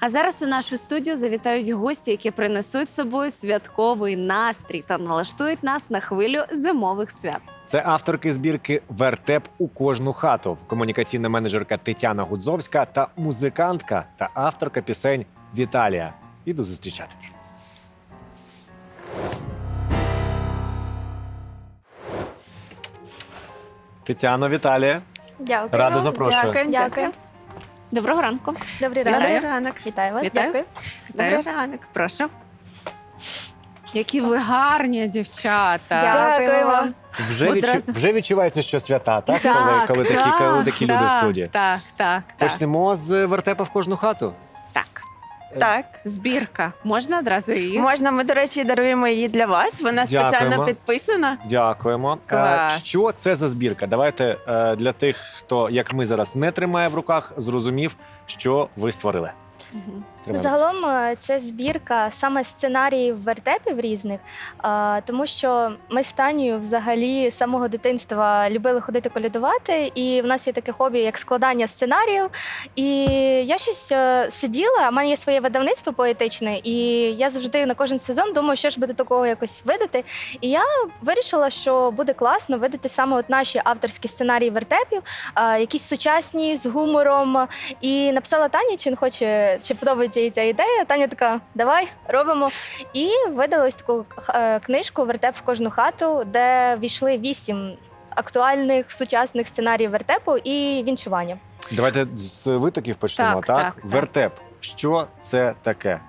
А зараз у нашу студію завітають гості, які принесуть з собою святковий настрій та налаштують нас на хвилю зимових свят. Це авторки збірки Вертеп у кожну хату, комунікаційна менеджерка Тетяна Гудзовська та музикантка та авторка пісень Віталія. Іду зустрічати. Тетяно, Віталія. Дякую. Радо запрошую. Дякую. Дякую. Доброго ранку. Добрий ранок. Добрий ранок. Вітаю вас. Вітаю. Дякую. Добрий ранок. Прошу. Які ви гарні дівчата. Дякую. Вам. Вже, відчу... Вже відчувається, що свята, так? Так, коли, коли такі, коли такі люди в студії. Так, так, так. Почнемо з вертепа в кожну хату. Так. Збірка. Можна одразу її? можна. Ми, до речі, даруємо її для вас. Вона Дякуємо. спеціально підписана. Дякуємо. Клас. Е, Що це за збірка? Давайте е, для тих, хто як ми зараз не тримає в руках, зрозумів, що ви створили. Мгм. Тримаємо. загалом е, це збірка саме сценаріїв вертепів різних, е, тому що ми з Танею взагалі з самого дитинства любили ходити колядувати, і в нас є таке хобі, як складання сценаріїв. І я щось е, сиділа, в мене є своє видавництво поетичне, і я завжди на кожен сезон думаю, що ж би до такого якось видати. І я вирішила, що буде класно видати саме от наші авторські сценарії вертепів, якісь сучасні з гумором. І написала Тані, чи не хоче, чи подобається їй ця ідея. Таня така, давай робимо. І видали ось таку е, книжку Вертеп в кожну хату, де війшли вісім актуальних сучасних сценаріїв вертепу і вінчування. Давайте з витоків почнемо. Так, Так, так, так. Вертеп. Що це таке?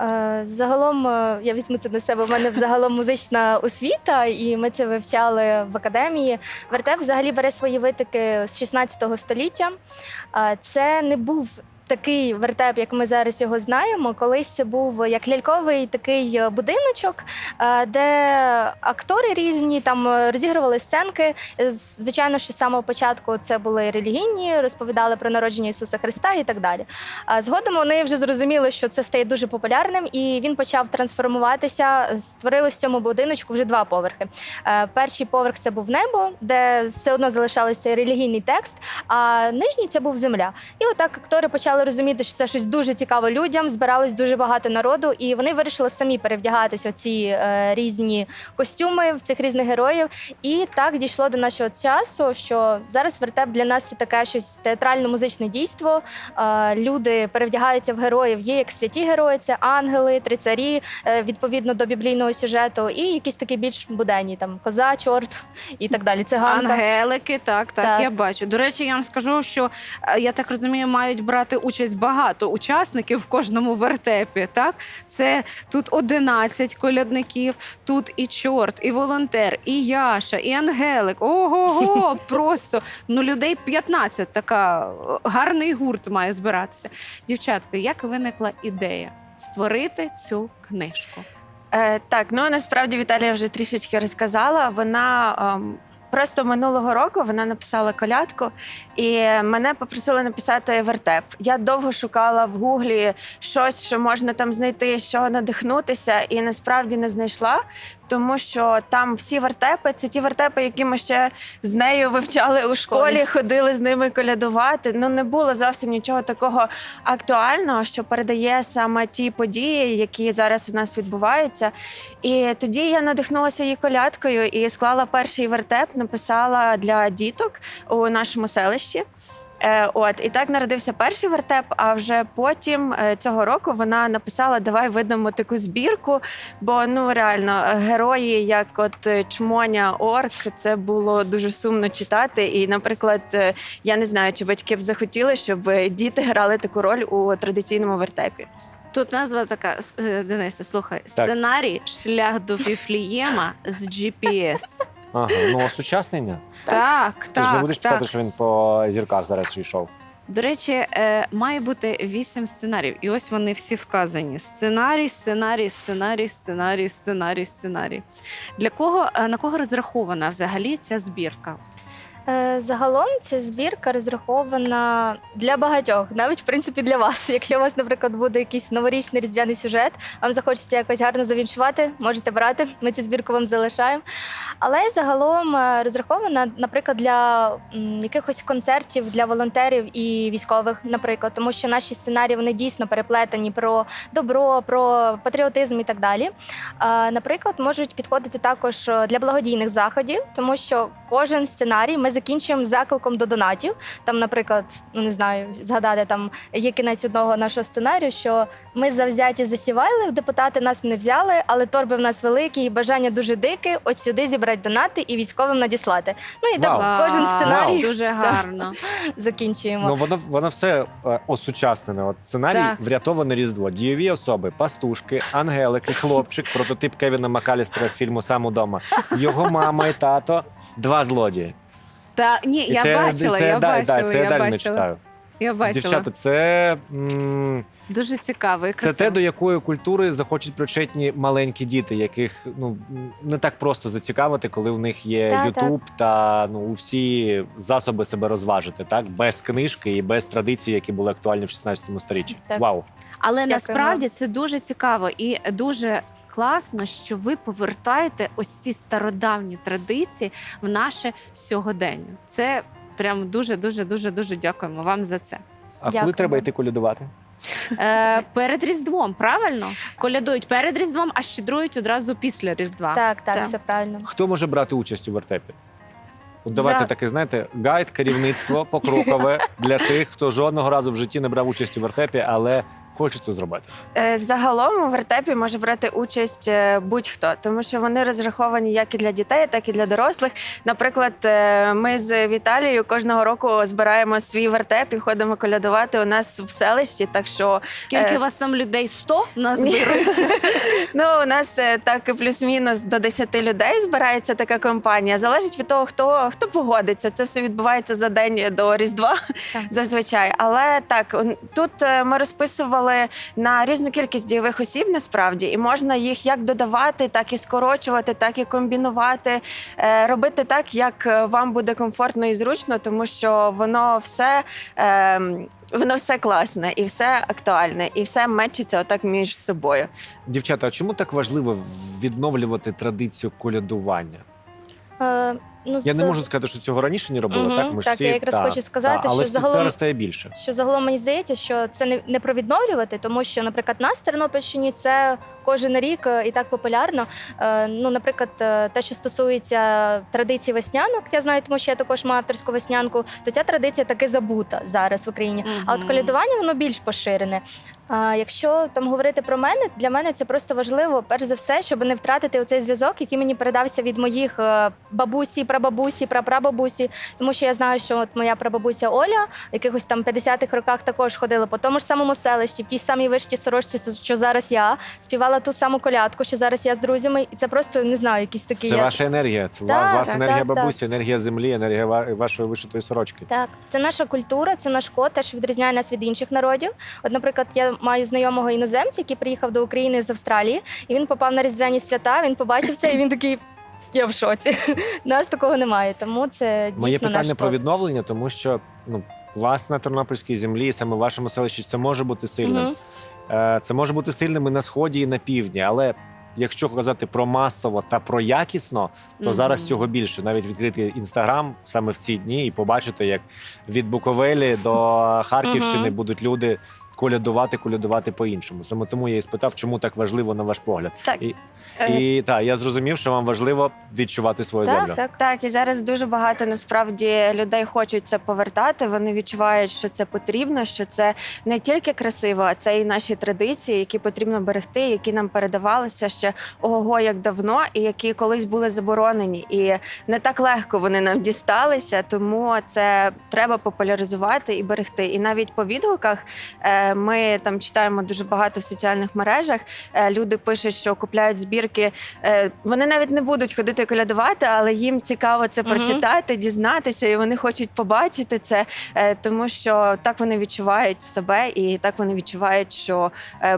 Е, Загалом е, я візьму це на себе. У мене взагалом музична освіта, і ми це вивчали в академії. Вертеп взагалі бере свої витоки з 16 століття. Це не був. Такий вертеп, як ми зараз його знаємо, колись це був як ляльковий такий е, будиночок, е, де актори різні там е, розігрували сценки. Звичайно, що з самого початку це були релігійні, розповідали про народження Ісуса Христа і так далі. Згодом вони вже зрозуміли, що це стає дуже популярним, і він почав трансформуватися. Створилось в цьому будиночку вже два поверхи. Перший поверх це був небо, де все одно залишався релігійний текст, а нижній це був земля. І отак актори почали розуміти, що це щось дуже цікаво людям. Збиралось дуже багато народу, і вони вирішили самі перевдягатись оці е, різні костюми в цих різних героїв. І так дійшло до нашого часу, що зараз вертеп для нас це таке щось театрально-музичне дійство. Е, Люди перевдягаються в героїв. Є як святі герої, це ангели, трицарі, е, відповідно до біблійного сюжету, і якісь такі більш буденні, там коза, чорт і так далі. Циганка. Ангелики, так, так, Так. я бачу. До речі, я вам скажу, що е, я так розумію, мають брати участь багато учасників в кожному вертепі. Так, це тут 11 колядників, тут і чорт, і волонтер, і Яша, і Ангелик. Ого-го, просто ну людей 15. Така гарний гурт має збиратися. Дівчатка, як виникла ідея створити цю книжку? Е, так, ну насправді Віталія вже трішечки розказала. Вона ем, просто минулого року вона написала колядку, і мене попросили написати вертеп. Я довго шукала в гуглі щось, що можна там знайти, чого надихнутися, і насправді не знайшла. Тому що там всі вертепи це ті вертепи, які ми ще з нею вивчали у школі, ходили з ними колядувати. Ну не було зовсім нічого такого актуального, що передає саме ті події, які зараз у нас відбуваються. І тоді я надихнулася її колядкою і склала перший вертеп, написала для діток у нашому селищі. Е, От і так народився перший вертеп. А вже потім е, цього року вона написала: Давай видамо таку збірку. Бо ну реально е, герої, як от чмоня орк, це було дуже сумно читати. І, наприклад, е, я не знаю, чи батьки б захотіли, щоб діти грали таку роль у традиційному вертепі. Тут назва така с- Денисе, слухай, сценарій шлях до Віфлієма з GPS. Ага, ну осучаснення. Так, Ти ж не будеш так. писати, що він по зірках зараз йшов. До речі, е, має бути вісім сценаріїв, і ось вони всі вказані: сценарій, сценарій, сценарій, сценарій, сценарій, сценарій. Для кого е, на кого розрахована взагалі ця збірка? Е, Загалом ця збірка розрахована для багатьох, навіть в принципі для вас. Якщо у вас, наприклад, буде якийсь новорічний різдвяний сюжет, вам захочеться якось гарно завіншувати, можете брати. Ми цю збірку вам залишаємо. Але загалом е, розрахована, наприклад, для якихось концертів для волонтерів і військових, наприклад, тому що наші сценарії вони дійсно переплетені про добро, про патріотизм і так далі. Е, Наприклад, можуть підходити також для благодійних заходів, тому що кожен сценарій ми закінчуємо закликом до донатів. Там, наприклад, ну не знаю, згадати там є кінець одного нашого сценарію, що ми завзяті засівали, депутати нас не взяли, але торби в нас великі, і бажання дуже дике. От сюди зібрати донати і військовим надіслати. Ну і так Вау. кожен сценарій Дуже гарно. закінчуємо. Ну воно воно все е, осучаснене. От сценарій Так. врятоване різдво. Дієві особи, пастушки, ангелики, хлопчик, прототип Кевіна Макалістера з фільму Сам удома. Його мама і тато два злодії. Та ні, І я це, бачила, це, я да, бачила, да, це я, я далі не бачила. читаю. Я бачила. Дівчата, це, м, Дуже цікаво. і це те, до якої культури захочуть причетні маленькі діти, яких ну не так просто зацікавити, коли в них є Так, Ютуб та ну всі засоби себе розважити, так без книжки і без традицій, які були актуальні в 16 сторіччі. Так. Вау. Але Дякую насправді це дуже цікаво і дуже класно, що ви повертаєте ось ці стародавні традиції в наше сьогодення. Це прям дуже, дуже, дуже, дуже дякуємо вам за це. А коли Дякую. треба йти колядувати? Е, перед Різдвом, правильно? Колядують перед Різдвом, а щедрують одразу після Різдва. Так, так, Так. все правильно. Хто може брати участь у вертепі? От давайте За- таке, знаєте, гайд, керівництво покрокове для тих, хто жодного разу в житті не брав участь у вертепі, але хоче це зробити. Е, Загалом у вертепі може брати участь е, будь-хто, тому що вони розраховані як і для дітей, так і для дорослих. Наприклад, е, ми з Віталією кожного року збираємо свій вертеп і ходимо колядувати у нас в селищі. Так що Скільки Е, у вас там людей? 100 нас ну у нас так плюс-мінус до 10 людей збирається така компанія. Залежить від того, хто хто погодиться. Це все відбувається за день до Різдва зазвичай. Але так тут ми розписували на різну кількість дійових осіб насправді, і можна їх як додавати, так і скорочувати, так і комбінувати, е, робити так, як е, вам буде комфортно і зручно, тому що воно все. ем, Воно все класне і все актуальне, і все мечиться отак між собою. Дівчата, а чому так важливо відновлювати традицію колядування? Е, ну, Я не можу сказати, що цього раніше не робили. Мгм, Так, ми ж так, всі, я якраз та, хочу сказати, та, але що загалом- зараз стає більше. що загалом мені здається, що це не, не про відновлювати, тому що, наприклад, нас в Тернопільщині це кожен рік е, і так популярно. Е, ну, наприклад, е, те, що стосується традицій веснянок, я знаю, тому що я також маю авторську веснянку, то ця традиція таки забута зараз в Україні. А от Мгм. колядування воно більш поширене. А якщо там говорити про мене, для мене це просто важливо, перш за все, щоб не втратити оцей зв'язок, який мені передався від моїх е, бабусі, прабабусі, прапрабабусі. Тому що я знаю, що от моя прабабуся Оля в якихось там 50-х роках також ходила по тому ж самому селищі, в тій самій вишті сорочці, що зараз я, співала ту саму колядку, що зараз я з друзями, і це просто не знаю, якісь такі. Це я- ваша енергія, це Так, ваша так, енергія так, бабусі, енергія землі, енергія вашої вишитої сорочки. Так, це наша культура, це наш код, теж відрізняє нас від інших народів. От, наприклад, я маю знайомого іноземця, який приїхав до України з Австралії, і він попав на різдвяні свята. Він побачив це, і він такий. Я в шоці. Нас такого немає, тому це дійсно Моє наш питання про код. відновлення, тому що ну, у вас на Тернопільській землі, саме в вашому селищі, це може бути сильним. Мгм. Е, Це може бути сильним і на сході, і на півдні, але. Якщо казати про масово та про якісно, то Мгм. зараз цього більше. Навіть відкрити інстаграм саме в ці дні і побачити, як від Буковелі до Харківщини Мгм. будуть люди колядувати, колядувати по-іншому. Саме тому я і спитав, чому так важливо на ваш погляд. Так. І, Е, і так, я зрозумів, що вам важливо відчувати свою землю. Так, так. Так, і зараз дуже багато насправді людей хочуть це повертати. Вони відчувають, що це потрібно, що це не тільки красиво, а це і наші традиції, які потрібно берегти, які нам передавалися ще ого, як давно, і які колись були заборонені. І не так легко вони нам дісталися, тому це треба популяризувати і берегти. І навіть по відгуках е, ми там читаємо дуже багато в соціальних мережах. Е, Люди пишуть, що купляють збірки. Е, Вони навіть не будуть ходити колядувати, але їм цікаво це прочитати, дізнатися, і вони хочуть побачити це, е, тому що так вони відчувають себе, і так вони відчувають, що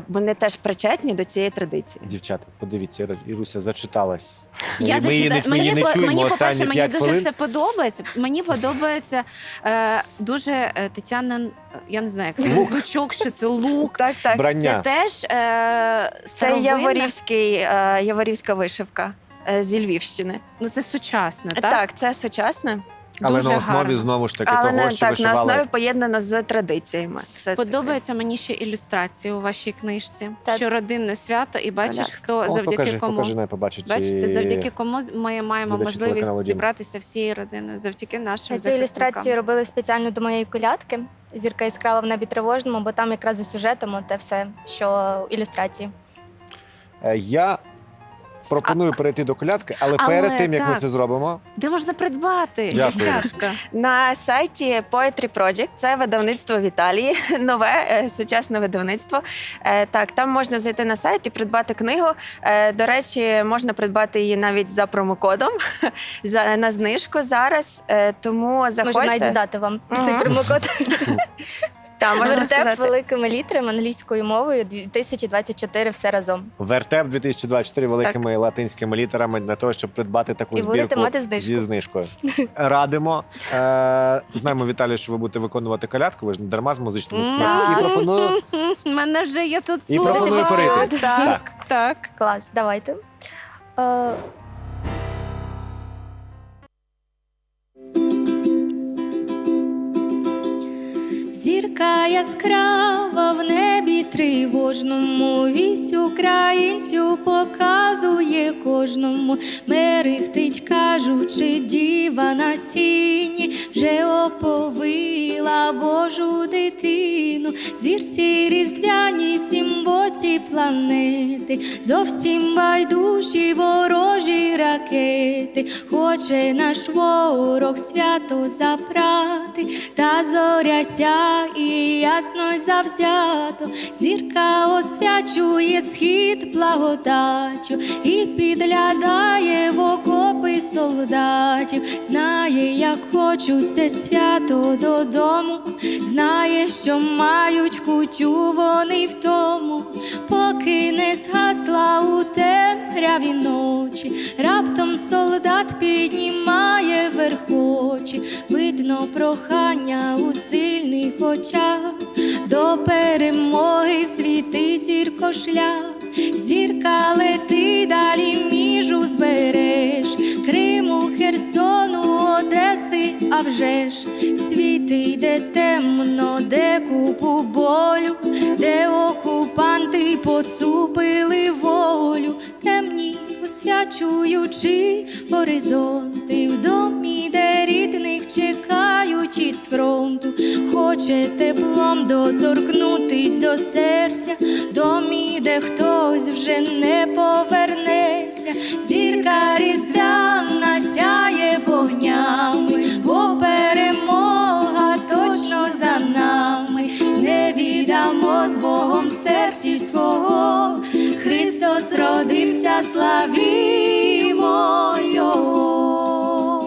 вони теж причетні до цієї традиції. Дівчата, подивіться, Іруся зачиталась. Я ми її не, Мені, не по- чуємо мені по-перше, мені дуже хвилин. все подобається. Мені подобається е, дуже е, Тетянин, е, я не знаю, як це Лук. лучок, що це лук. Так, так. Брання. Це теж е, Це старовинна- яворівський, е, яворівська вишивка е, зі Львівщини. Ну це сучасне, так? Так, це сучасне, Але дуже на основі гарно. знову ж таки але того, не що так на основі поєднано з традиціями. Це Подобаються мені ще ілюстрації у вашій книжці. Та що це- родинне свято, і бачиш, Колядка. хто О, завдяки покажи, кому. покажи, най побачить. Бачите, і- завдяки кому ми маємо глядачі телеканалу можливість «Дім». зібратися всією родиною, завдяки нашим Цю ілюстрацію захисникам. робили спеціально до моєї колядки. Зірка яскрава в небі тривожному, бо там якраз за сюжетом те все, що ілюстрації. Е, Я пропоную перейти до колядки, але, Але перед тим, як ми так. це зробимо, Де можна придбати? Дякую. На сайті Poetry Project, це видавництво в Італії, нове е, сучасне видавництво. Е, так, там можна зайти на сайт і придбати книгу. Е, до речі, можна придбати її навіть за промокодом за, на знижку зараз. Е, тому заходьте. Можу навіть здати вам цей промокод. Та, можна Вертеп сказати. великими літрами англійською мовою 2024 все разом. вертеп 2024 великими латинськими літерами для того, щоб придбати таку І будете збірку мати знижку. зі знижкою. Радимо. Е, знаємо, Віталій, що ви будете виконувати колядку. Ви ж не дарма з музичним інструментом. І пропоную У мене вже є тут І пропоную перейти. Так, так. Клас, давайте. Е, Зірка яскрава в небі тривожному, вісь українцю показує кожному, мерехтить, кажучи, діва на сіні, вже оповила Божу дитину, зірці різдвяні всім боці планети, зовсім байдужі ворожі ракети, хоче наш ворог свято забрати, та зоря сяє і ясно й завзято, зірка освячує схід благодаттю і підглядає в окопи солдатів, знає, як хочуть це свято додому, знає, що мають кутю вони в тому, поки не згасла у темряві ночі, раптом солдат піднімає верхочі, видно прохання у сильних очах, до перемоги світи зірко шлях, зірка лети далі між узбереж, Криму, Херсону, Одеси, а вже ж. Світи йде темно, де купу болю, де окупанти поцупили волю, темні освячуючи горизонти в домі, де рідних чекають із фронту, хоче теплом доторкнутись до серця, домі, де хтось вже не повернеться, зірка різдвяна сяє вогнями, бо перемога точно за нами, не віддамо з Богом серці свого. Христос родився, славімо Його.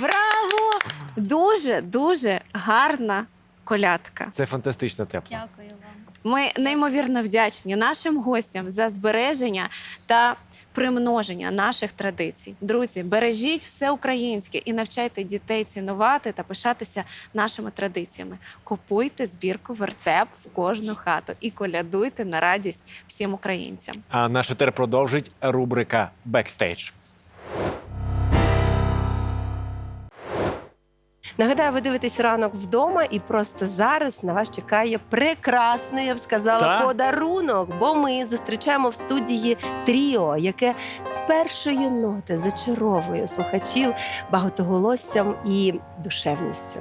Браво! Дуже, дуже гарна колядка. це фантастично тепло. Дякую. Ми неймовірно вдячні нашим гостям за збереження та примноження наших традицій. Друзі, бережіть все українське і навчайте дітей цінувати та пишатися нашими традиціями. Купуйте збірку вертеп в кожну хату і колядуйте на радість всім українцям. А наш етер продовжить рубрика Бекстейдж. Нагадаю, ви дивитесь ранок вдома, і просто зараз на вас чекає прекрасний, я б сказала, Так. подарунок. Бо ми зустрічаємо в студії тріо, яке з першої ноти зачаровує слухачів багатоголоссям і душевністю.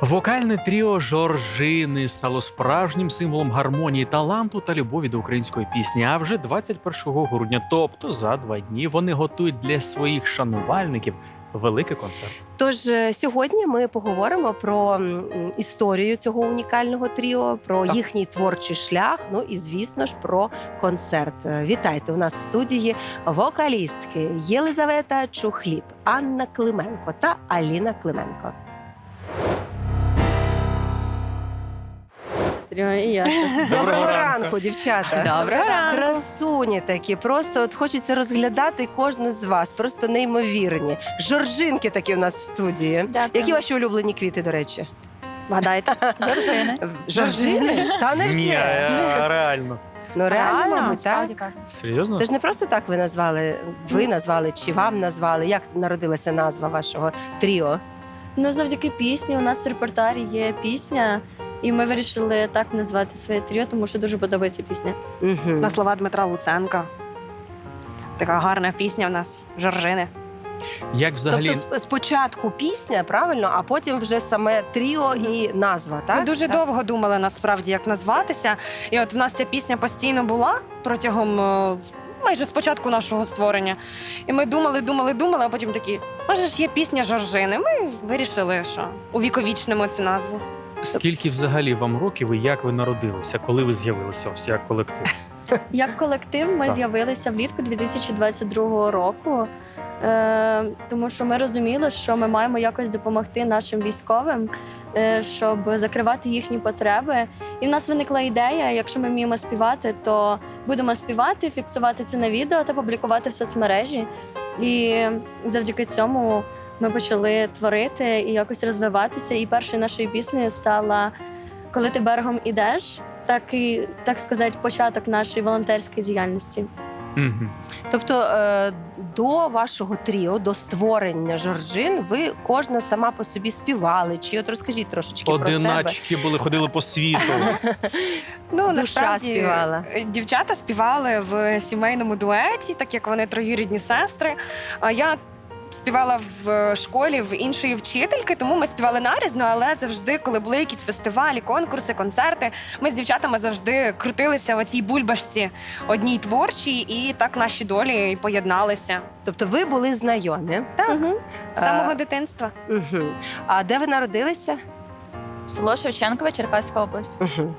Вокальне тріо Жоржини стало справжнім символом гармонії, таланту та любові до української пісні. А вже 21 грудня, тобто за два дні, вони готують для своїх шанувальників великий концерт. Тож е, сьогодні ми поговоримо про історію цього унікального тріо, про Так. їхній творчий шлях. Ну і звісно ж про концерт. Е, Вітайте у нас в студії вокалістки Єлизавета Чухліб, Анна Клименко та Аліна Клименко. Настрою. І я. Доброго ранку, дівчата. Доброго ранку. Красуні такі. Просто от хочеться розглядати кожну з вас. Просто неймовірні. Жоржинки такі у нас в студії. Дякую. Які ваші улюблені квіти, до речі? Вгадайте? Жоржини. Жоржини? Та не Ні, всі. а, реально. Ну реально, мабуть, так? Так. Серйозно? Це ж не просто так ви назвали. Ви назвали чи вам назвали? Як народилася назва вашого тріо? Ну, завдяки пісні. У нас в репертуарі є пісня, і ми вирішили так назвати своє тріо, тому що дуже подобається пісня. Угу. На слова Дмитра Луценка. Така гарна пісня в нас Жоржини. Як взагалі Тобто сп- спочатку пісня, правильно, а потім вже саме тріо і назва, так? Ми дуже Так. довго думали насправді, як назватися. І от в нас ця пісня постійно була протягом е, з- майже з початку нашого створення. І ми думали, думали, думали, а потім такі, може ж є пісня Жоржини. Ми вирішили, що увіковічнимо цю назву. Скільки взагалі вам років і як ви народилися, коли ви з'явилися ось як колектив? Як колектив ми Так. з'явилися влітку 2022 року, е, тому що ми розуміли, що ми маємо якось допомогти нашим військовим, е, щоб закривати їхні потреби. І в нас виникла ідея: якщо ми вміємо співати, то будемо співати, фіксувати це на відео та публікувати в соцмережі. І завдяки цьому ми почали творити і якось розвиватися. І першою нашою піснею стала Коли ти берегом ідеш. Так і так сказати, початок нашої волонтерської діяльності. Угу. Тобто е, до вашого тріо, до створення Жоржин, ви кожна сама по собі співали. Чи от розкажіть трошечки про себе. Одиначки були, ходили по світу. Ну, Душа насправді, співала. е, Дівчата співали в сімейному дуеті, так як вони троюрідні сестри. А я співала в школі в іншої вчительки, тому ми співали нарізно, але завжди, коли були якісь фестивалі, конкурси, концерти, ми з дівчатами завжди крутилися в цій бульбашці одній творчій, і так наші долі і поєдналися Тобто ви були знайомі. Так. Угу. з самого Е, дитинства. Угу. А де ви народилися? Село Шевченкове, Черкаська область. Угу.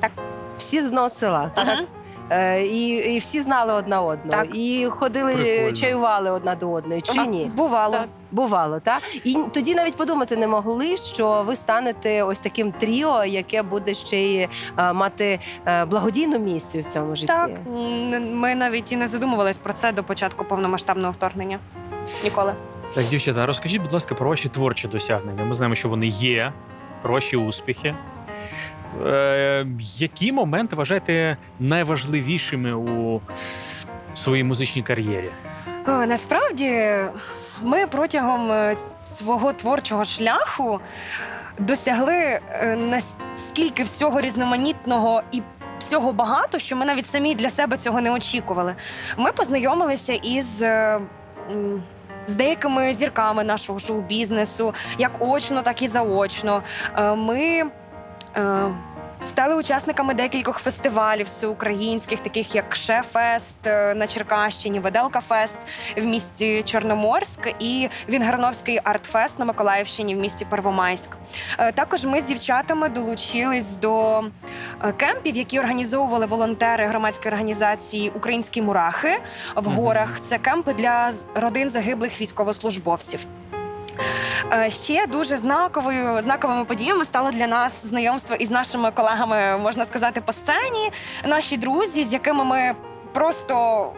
Так. Всі з одного села. Ага. Е, і, і всі знали одна одну. Так. І ходили, Прикольно. чаювали одна до одної, чи А, ні? Бувало. Так. Бувало, так? І тоді навіть подумати не могли, що ви станете ось таким тріо, яке буде ще й е, мати е, благодійну місію в цьому житті. Так, ми навіть і не задумувались про це до початку повномасштабного вторгнення. Ніколи. Так, дівчата, розкажіть, будь ласка, про ваші творчі досягнення. Ми знаємо, що вони є, про ваші успіхи. Е, які моменти вважаєте найважливішими у своїй музичній кар'єрі? О, Насправді ми протягом е, свого творчого шляху досягли е, наскільки всього різноманітного і всього багато, що ми навіть самі для себе цього не очікували. Ми познайомилися із. е, З деякими зірками нашого шоу-бізнесу, як очно, так і заочно. Е, Ми е, стали учасниками декількох фестивалів всеукраїнських, таких як Шефест е, на Черкащині, Веделка Фест в місті Чорноморськ і Вінгерновський артфест на Миколаївщині в місті Первомайськ. Е, Також ми з дівчатами долучились до е, кемпів, які організовували волонтери громадської організації Українські мурахи в горах. Це кемпи для родин загиблих військовослужбовців. Е, Ще дуже знаковою знаковими подіями стало для нас знайомство із нашими колегами, можна сказати, по сцені. Наші друзі, з якими ми просто.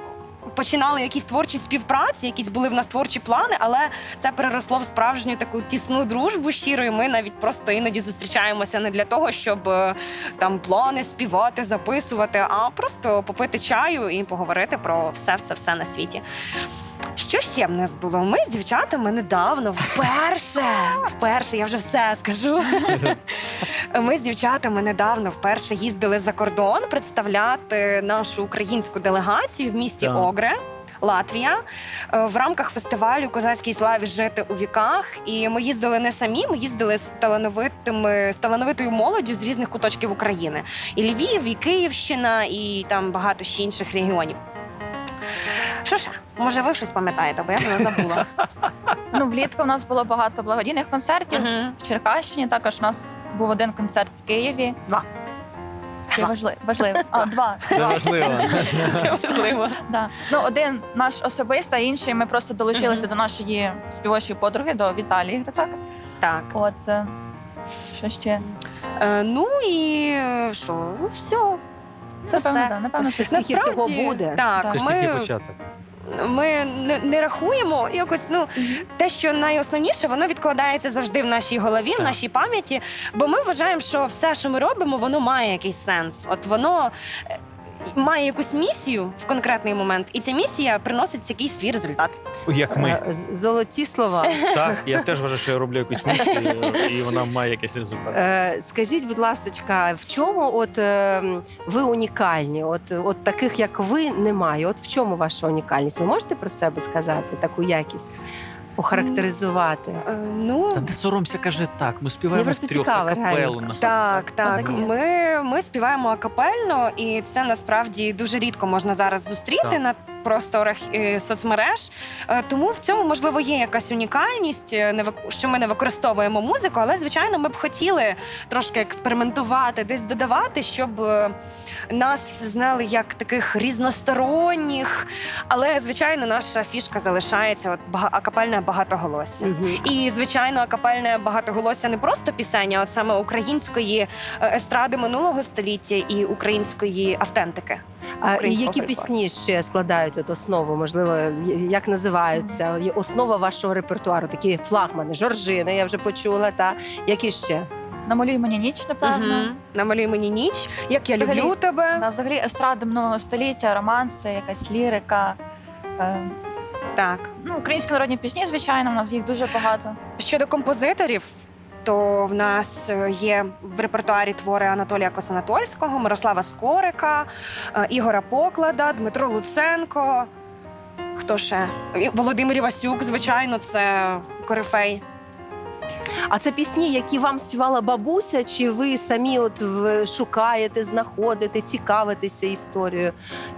Починали якісь творчі співпраці, якісь були в нас творчі плани, але це переросло в справжню таку тісну дружбу щиро. І ми навіть просто іноді зустрічаємося не для того, щоб е, там плани співати, записувати, а просто попити чаю і поговорити про все, все, все на світі. Що ще в нас було? Ми з дівчатами недавно вперше, вперше, я вже все скажу. Ми з дівчатами недавно вперше їздили за кордон представляти нашу українську делегацію в місті Так. Огре. Латвія е, в рамках фестивалю Козацькій славі жити у віках. І ми їздили не самі, ми їздили з талановитими з талановитою молоддю з різних куточків України. І Львів, і Київщина, і там багато ще інших регіонів. Що ж, може, ви щось пам'ятаєте, бо я вже забула. Ну, влітку у нас було багато благодійних концертів Мгм. в Черкащині. Також у нас був один концерт в Києві. Два. Це важливо. важливо. А, два. Це важливо. Це важливо. Да. Ну, один наш особистий, а інший ми просто долучилися Мгм. до нашої співочої подруги, до Віталії Грицака. Так. От е, що ще? Е, ну і е, що? Ну, все. Це напевно, все. да, напевно, це Скільки всього буде? Так, Це ж тільки ми, початок. Ми не, не рахуємо якось. Ну те, що найосновніше, воно відкладається завжди в нашій голові, в нашій пам'яті. Бо ми вважаємо, що все, що ми робимо, воно має якийсь сенс. От воно. Має якусь місію в конкретний момент, і ця місія приносить якийсь свій результат. Як ми. Е, з- Золоті слова. Так, я теж вважаю, що я роблю якусь місію, і вона має якийсь результат. Е, Скажіть, будь ласка, в чому от е, м, ви унікальні? От, от таких, як ви, немає. От в чому ваша унікальність? Ви можете про себе сказати таку якість? Охарактеризувати? Е, ну Та не соромся, каже так. Ми Мені співаємо з просто трьох цікаво, акапелу. реально. Так, так. таке. Ми, ми співаємо акапельно, і це насправді дуже рідко можна зараз зустріти Так. на просторах е, соцмереж. Е, Тому в цьому можливо є якась унікальність, е, не вик- що ми не використовуємо музику, але звичайно ми б хотіли трошки експериментувати, десь додавати, щоб е, нас знали як таких різносторонніх. Але звичайно, наша фішка залишається от бага- акапельне багатоголосся. Мгм. І звичайно, акапельне багатоголосся не просто пісень, а от саме української е, естради минулого століття і української автентики. А і які пісні ще складають от основу? Можливо, як називаються? Є Основа вашого репертуару, такі флагмани, жоржини, я вже почула. Та які ще? намалюй мені ніч, напевно. Мгм. Намалюй мені ніч, як я Взагалі, люблю тебе. Да, взагалі естради минулого століття, романси, якась лірика. Е, Так. ну, українські народні пісні, звичайно, у нас їх дуже багато. Щодо композиторів. То в нас е, є в репертуарі твори Анатолія Косанатольського, Мирослава Скорика, е, Ігора Поклада, Дмитро Луценко. Хто ще? Володимир Івасюк, звичайно, це корифей. А це пісні, які вам співала бабуся, чи ви самі от шукаєте, знаходите, цікавитеся історією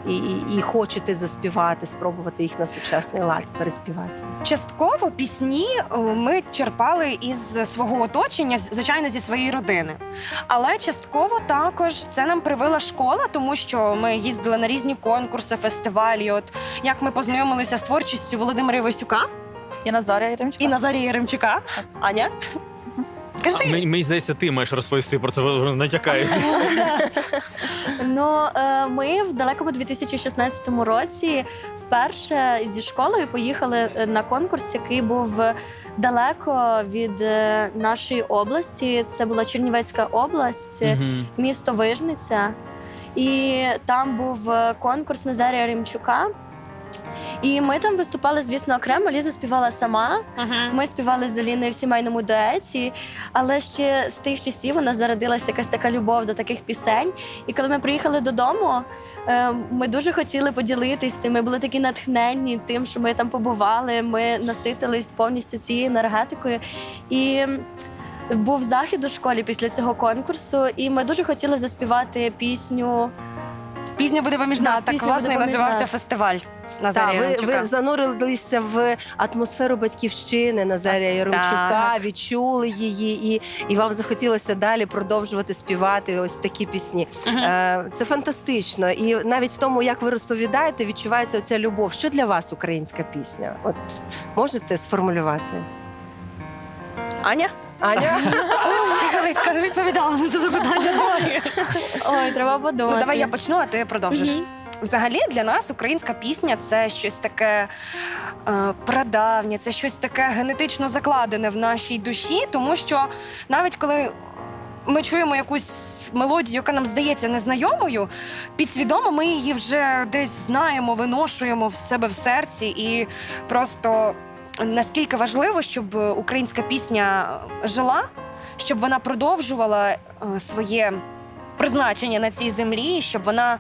і, і, і хочете заспівати, спробувати їх на сучасний лад переспівати? Частково пісні е, ми черпали із свого оточення, звичайно, зі своєї родини. Але частково також це нам привила школа, тому що ми їздили на різні конкурси, фестивалі. От як ми познайомилися з творчістю Володимира Івасюка І Назарія Єремчука. і Назарія Яремчука. Аня, кажи. Мені, мені здається, ти маєш розповісти про це, натякаєш. Ну, е, ми в далекому 2016 році вперше зі школою поїхали е, на конкурс, який був далеко від е, нашої області. Це була Чернівецька область, Мгм. місто Вижниця. І там був е, конкурс Назарія Римчука. І ми там виступали, звісно, окремо. Ліза співала сама. Мгм. Ми співали з Аліною в сімейному дуеті, але ще з тих часів у нас зародилася якась така любов до таких пісень. І коли ми приїхали додому, е, ми дуже хотіли поділитися. Ми були такі натхненні тим, що ми там побували. Ми наситились повністю цією енергетикою. І був захід у школі після цього конкурсу, і ми дуже хотіли заспівати пісню. Пізня буде поміж нас. Так «Пісня власне буде поміж називався нас». фестиваль Так, Назарія ви, Яремчука. ви занурилися в атмосферу батьківщини Назарія Яремчука, Так. відчули її, і, і вам захотілося далі продовжувати співати ось такі пісні. Е, Це фантастично. І навіть в тому, як ви розповідаєте, відчувається оця любов. Що для вас українська пісня? От можете сформулювати? Аня? Аня? Ти колись відповідала на це запитання. Ой, треба подумати. Ну, давай я почну, а ти продовжиш. Мгм. Взагалі для нас українська пісня це щось таке е, прадавнє, це щось таке генетично закладене в нашій душі, тому що навіть коли ми чуємо якусь мелодію, яка нам здається незнайомою, підсвідомо ми її вже десь знаємо, виношуємо в себе в серці і просто. Наскільки важливо, щоб українська пісня жила, щоб вона продовжувала е, своє призначення на цій землі, щоб вона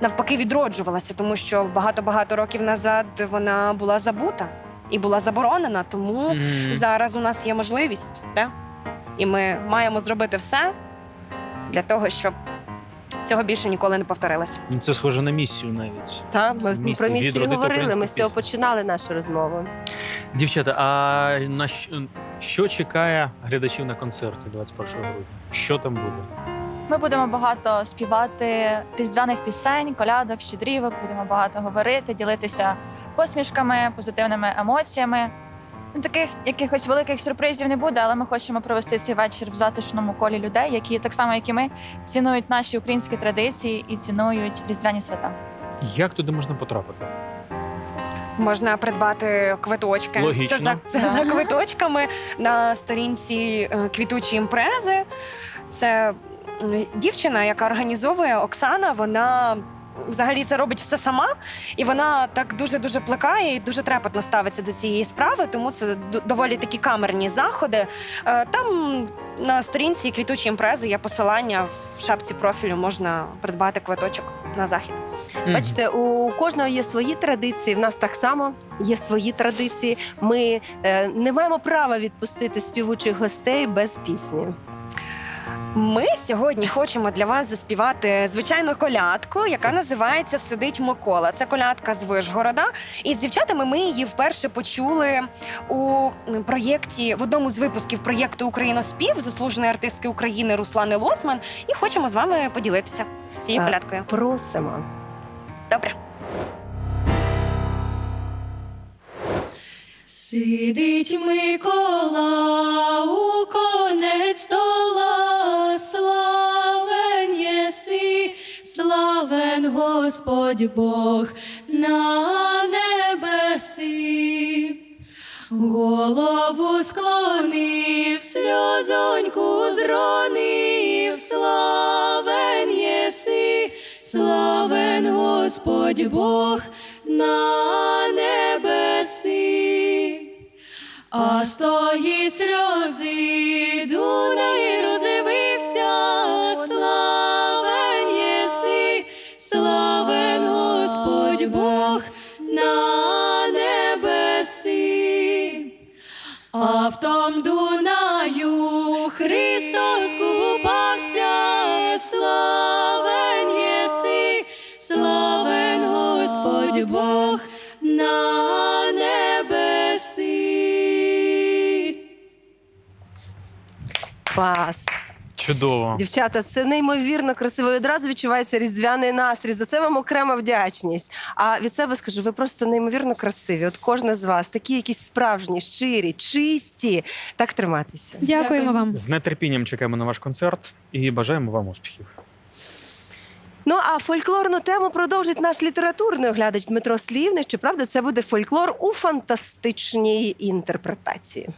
навпаки відроджувалася, тому що багато-багато років назад вона була забута і була заборонена. Тому Мгм. зараз у нас є можливість, да? і ми маємо зробити все для того, щоб цього більше ніколи не повторилось. Ну, Це схоже на місію навіть. Так, ми Місію про місію говорили. Ми з цього починали нашу розмову. Дівчата, а на що, що чекає глядачів на концерті 21 грудня? Що там буде? Ми будемо багато співати різдвяних пісень, колядок, щедрівок, будемо багато говорити, ділитися посмішками, позитивними емоціями. Ну, Таких якихось великих сюрпризів не буде, але ми хочемо провести цей вечір в затишному колі людей, які так само, як і ми, цінують наші українські традиції і цінують різдвяні свята. Як туди можна потрапити? Можна придбати квиточки. Логічно. Це за, це Да. за квиточками на сторінці е, квітучі імпрези. Це дівчина, яка організовує Оксана. Вона взагалі це робить все сама, і вона так дуже дуже плекає і дуже трепетно ставиться до цієї справи. Тому це доволі такі камерні заходи. Е, Там на сторінці квітучі імпрези є посилання в шапці профілю. Можна придбати квиточок на захід. Бачите, у кожного є свої традиції. В нас так само є свої традиції. Ми е, не маємо права відпустити співучих гостей без пісні. Ми сьогодні хочемо для вас заспівати звичайну колядку, яка називається Сидить Микола. Це колядка з Вишгорода. І з дівчатами ми її вперше почули у проєкті в одному з випусків проєкту Україноспів заслуженої артистки України Руслани Лоцман. І хочемо з вами поділитися цією колядкою. Просимо. Добре. Сидить Микола у конець стола, славен Господь Бог на небеси. Голову склонив, сльозоньку зронив, славен єси, славен Господь Бог на небеси. А з тої сльози Дунай роздивився, А в том Дунаю Христос купався, славен єси, славен Господь Бог на небеси. Клас. Чудово. Дівчата, це неймовірно красиво. І одразу відчувається різдвяний настрій. За це вам окрема вдячність. А від себе скажу, ви просто неймовірно красиві. От кожна з вас, такі якісь справжні, щирі, чисті. Так триматися. Дякуємо вам. З нетерпінням чекаємо на ваш концерт і бажаємо вам успіхів. Ну а фольклорну тему продовжить наш літературний оглядач Дмитро Слівний. Щоправда, це буде фольклор у фантастичній інтерпретації.